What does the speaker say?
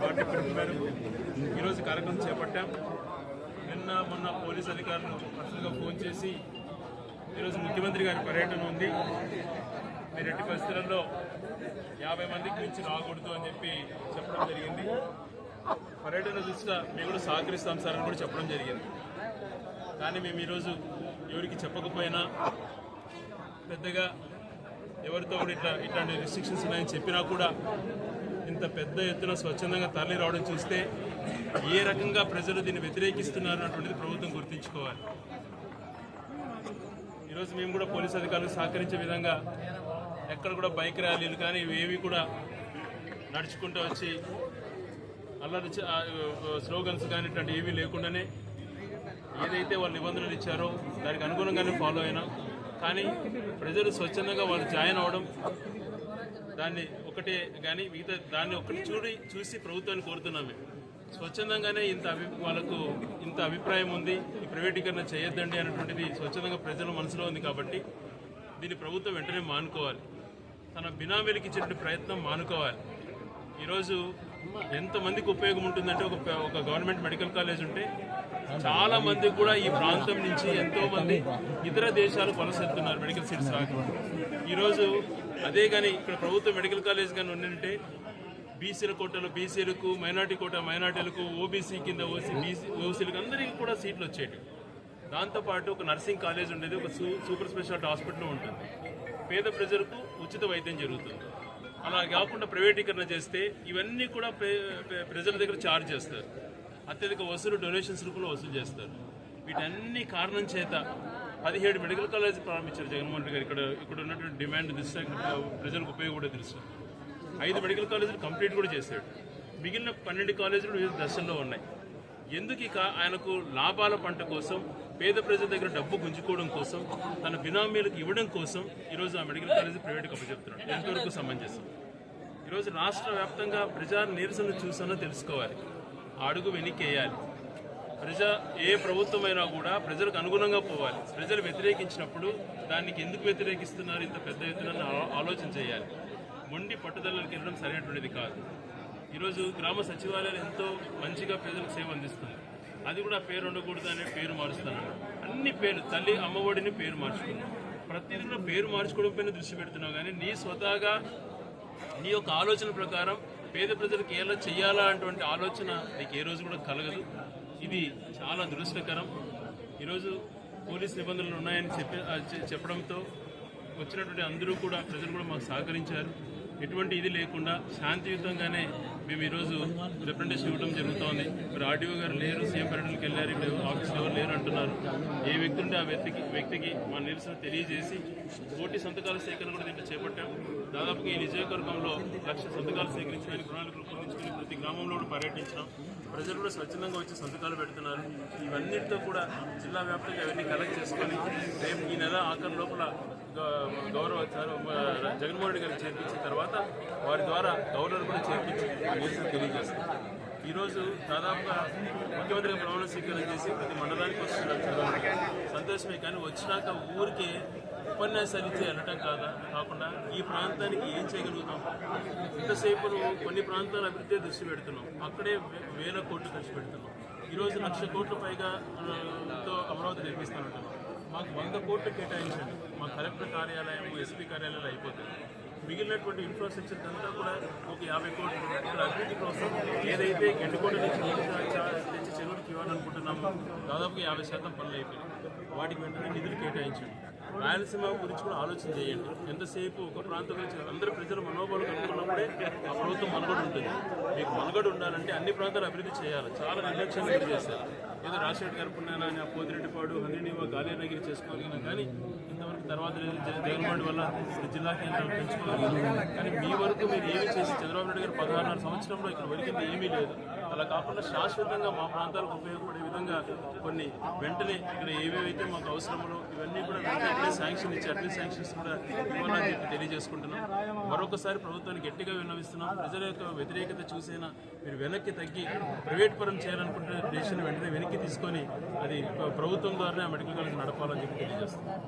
Party ఈరోజు కార్యక్రమం చేపట్టాం. నిన్న మొన్న పోలీస్ అధికారులు పర్సనల్గా ఫోన్ చేసి ఈరోజు ముఖ్యమంత్రి గారి పర్యటన ఉంది. మీరు ఎట్టి పరిస్థితుల్లో యాభై మందికి మించి రాకూడదు అని చెప్పి చెప్పడం జరిగింది. పర్యటన దృష్ట్యా మేము కూడా సహకరిస్తాం సార్ అని కూడా చెప్పడం జరిగింది. కానీ మేము ఈరోజు ఎవరికి చెప్పకపోయినా పెద్దగా ఎవరితో కూడా ఇట్లా ఇట్లాంటి రిస్ట్రిక్షన్స్ ఉన్నాయని చెప్పినా కూడా ఇంత పెద్ద ఎత్తున స్వచ్ఛందంగా తరలి రావడం చూస్తే ఏ రకంగా ప్రజలు దీన్ని వ్యతిరేకిస్తున్నారు అన్నటువంటిది ప్రభుత్వం గుర్తుంచుకోవాలి. ఈరోజు మేము కూడా పోలీస్ అధికారులు సహకరించే విధంగా ఎక్కడ కూడా బైక్ ర్యాలీలు కానీ ఇవేవి కూడా నడుచుకుంటూ వచ్చి అల్లరి స్లోగన్స్ కానీ ఇట్లాంటి ఏమీ లేకుండానే ఏదైతే వాళ్ళు నిబంధనలు ఇచ్చారో దానికి అనుగుణంగానే ఫాలో అయినా కానీ ప్రజలు స్వచ్ఛందంగా వాళ్ళు జాయిన్ అవ్వడం దాన్ని ఒకటే కానీ మిగతా దాన్ని ఒకటి చూడి చూసి ప్రభుత్వాన్ని కోరుతున్నాం మేము. స్వచ్ఛందంగానే ఇంత అభి వాళ్ళకు ఇంత అభిప్రాయం ఉంది ఈ ప్రైవేటీకరణ చేయొద్దండి అనేటువంటిది స్వచ్ఛందంగా ప్రజల మనసులో ఉంది కాబట్టి దీన్ని ప్రభుత్వం వెంటనే మానుకోవాలి. తన బినామీలకు ఇచ్చేటువంటి ప్రయత్నం మానుకోవాలి. ఈరోజు ఎంతమందికి ఉపయోగం ఉంటుందంటే ఒక ఒక గవర్నమెంట్ మెడికల్ కాలేజ్ ఉంటే చాలా మంది కూడా ఈ ప్రాంతం నుంచి ఎంతో మంది ఇతర దేశాలు వలస మెడికల్ సీట్స్ రాక. ఈరోజు అదే కానీ ఇక్కడ ప్రభుత్వ మెడికల్ కాలేజ్ కానీ ఉండింటే బీసీల కోటలో బీసీలకు మైనార్టీ కోట మైనార్టీలకు ఓబీసీ కింద ఓసీ బీసీ ఓసీలకు అందరికీ కూడా సీట్లు వచ్చేవి దాంతోపాటు ఒక నర్సింగ్ కాలేజ్ ఉండేది ఒక సూ సూపర్ స్పెషాలిటీ హాస్పిటల్ ఉంటుంది. పేద ప్రజలకు ఉచిత వైద్యం జరుగుతుంది. అలా కాకుండా ప్రైవేటీకరణ చేస్తే ఇవన్నీ కూడా ప్రే- ప్రజల దగ్గర ఛార్జ్ చేస్తారు. అత్యధిక వసూలు డొనేషన్స్ రూపంలో వసూలు చేస్తారు. వీటన్ని కారణం చేత పదిహేడు మెడికల్ కాలేజ్ ప్రారంభించారు జగన్మోహన్ రెడ్డి గారు. ఇక్కడ ఇక్కడ ఉన్నటువంటి డిమాండ్ దృష్ట్యా ప్రజలకు ఉపయోగపడే దృష్ట్యా ఐదు మెడికల్ కాలేజీలు కంప్లీట్ కూడా చేశాడు. మిగిలిన పన్నెండు కాలేజీలు వివిధ దశల్లో ఉన్నాయి. ఎందుకు ఇక ఆయనకు లాభాల పంట కోసం పేద ప్రజల దగ్గర డబ్బు గుంజుకోవడం కోసం తన బినామీలకు ఇవ్వడం కోసం ఈరోజు ఆ మెడికల్ కాలేజీ ప్రైవేట్కి అప్పచెప్తున్నాడు ఎంతవరకు సమంజసం ఈరోజు రాష్ట్ర వ్యాప్తంగా ప్రజా నిరసన చూసానో తెలుసుకోవాలి. అడుగు వెనక్కేయాలి ప్రజ ఏ ప్రభుత్వమైనా కూడా ప్రజలకు అనుగుణంగా పోవాలి. ప్రజలు వ్యతిరేకించినప్పుడు దానికి ఎందుకు వ్యతిరేకిస్తున్నారు ఇంత పెద్ద ఎత్తున ఆలోచన చేయాలి. మొండి పట్టుదలకి వెళ్ళడం సరైనటువంటిది కాదు. ఈరోజు గ్రామ సచివాలయాలు ఎంతో మంచిగా ప్రజలకు సేవ అందిస్తుంది అది కూడా పేరు ఉండకూడదు అనే పేరు మారుస్తున్నాడు అన్ని పేరు తల్లి అమ్మఒడిని పేరు మార్చుకున్నాం. ప్రతిదీ కూడా పేరు మార్చుకోవడం పైన దృష్టి పెడుతున్నావు కానీ నీ స్వతహాగా నీ యొక్క ఆలోచన ప్రకారం పేద ప్రజలకు ఎలా చేయాలా అటువంటి ఆలోచన నీకు ఏ రోజు కూడా కలగదు. ఇది చాలా దురదృష్టకరం. ఈరోజు పోలీస్ నిబంధనలు ఉన్నాయని చెప్పి చెప్పడంతో వచ్చినటువంటి అందరూ కూడా ప్రజలు కూడా మాకు సహకరించారు. ఎటువంటి ఇది లేకుండా శాంతియుతంగానే మేము ఈరోజు రిప్రజెంటేషన్ ఇవ్వడం జరుగుతోంది. మరి ఆర్డీఓ గారు లేరు సీఎం పర్యటనకి వెళ్ళారు ఇప్పుడు ఆఫీస్లో ఎవరు లేరు అంటున్నారు. ఏ వ్యక్తి ఉంటే ఆ వ్యక్తికి వ్యక్తికి మా నిరసన తెలియజేసి కోటి సంతకాల సేకరణ కూడా దీంట్లో చేపట్టాం. దాదాపుగా ఈ నియోజకవర్గంలో లక్ష సంతకాలు సేకరించడానికి ప్రణాళిక రూపొందించుకుని ప్రతి గ్రామంలో కూడా పర్యటించినాం. ప్రజలు కూడా స్వచ్ఛందంగా వచ్చి సంతకాలు పెడుతున్నారు. ఇవన్నిటితో కూడా జిల్లా వ్యాప్తంగా అవన్నీ కలెక్ట్ చేసుకొని రేపు ఈ నెల ఆఖరి లోపల గౌరవ జగన్మోహన్ రెడ్డి గారికి చేర్పించిన తర్వాత వారి ద్వారా గవర్నర్ కూడా చేర్పించి నిరసన తెలియజేస్తారు ఈరోజు దాదాపుగా ముఖ్యమంత్రిగా ప్రమాణ స్వీకారం చేసి ప్రతి మండలానికి వస్తున్నారు సంతోషమే కానీ వచ్చినాక ఊరికే ఉపన్యాసాలు ఇచ్చి వెళ్ళటం కాదా? కాకుండా ఈ ప్రాంతానికి ఏం చేయగలుగుతాం? ఇంతసేపు కొన్ని ప్రాంతాల అభివృద్ధి దృష్టి పెడుతున్నాం అక్కడే వేల కోట్లు ఖర్చు పెడుతున్నాం ఈరోజు లక్ష కోట్ల పైగా అమరావతి నిర్మిస్తానంటున్నాం మాకు వంద కోట్లు కేటాయించండి. మా కలెక్టర్ కార్యాలయం ఎస్పీ కార్యాలయాలు అయిపోతుంది మిగిలినటువంటి ఇన్ఫ్రాస్ట్రక్చర్ అంతా కూడా ఒక యాభై కోట్లు. అభివృద్ధి కోసం ఏదైతే గండికోట నుంచి తెచ్చి చెరువులకు ఇవ్వాలనుకుంటున్నామో దాదాపు యాభై శాతం పనులు అయిపోయాయి వాటికి వెంటనే నిధులు కేటాయించండి. రాయలసీమ గురించి కూడా ఆలోచన చేయండి. ఎంతసేపు ఒక ప్రాంతం నుంచి కాదు, ప్రజల మనోబలం కనుక్కున్నప్పుడే ఆ ప్రభుత్వం మనుగడ ఉంటుంది. మీకు మనుగడ ఉండాలంటే అన్ని ప్రాంతాలు అభివృద్ధి చేయాలి. చాలా నిర్లక్ష్యంగా చేశారు. ఏదో రాజశేఖర్ గారు పుణ్యాన పోతిరెడ్డిపాడు హంద్రీనివా గాలేనగిరి చేసుకోగలిగిన కానీ ఇంతవరకు తర్వాత జగన్మోహన్ వల్ల జిల్లా కేంద్రాలు పెంచుకోగలిగారు కానీ మీ వరకు మీరు ఏమి చేసి చంద్రబాబు నాయుడు గారు పదహారున్నర సంవత్సరంలో ఇక్కడ వరికింది ఏమీ లేదు. అలా కాకుండా శాశ్వతంగా మా ప్రాంతాలకు ఉపయోగపడే విధంగా కొన్ని వెంటనే ఇక్కడ ఏవేవైతే మాకు అవసరమో ఇవన్నీ కూడా వెంటనే శాంక్షన్ ఇచ్చి అడ్మిన్ శాంక్షన్స్ కూడా ఇవ్వాలని చెప్పి తెలియజేసుకుంటున్నాం. మరొకసారి ప్రభుత్వాన్ని గట్టిగా విన్నవిస్తున్నాం. ప్రజల యొక్క వ్యతిరేకత చూసైనా మీరు వెనక్కి తగ్గి ప్రైవేట్ పరం చేయాలనుకుంటున్న దేశాన్ని వెంటనే వెనక్కి తీసుకొని అది ప్రభుత్వం ద్వారానే మెడికల్ కాలేజ్ నడపాలని చెప్పి తెలియజేస్తున్నాం.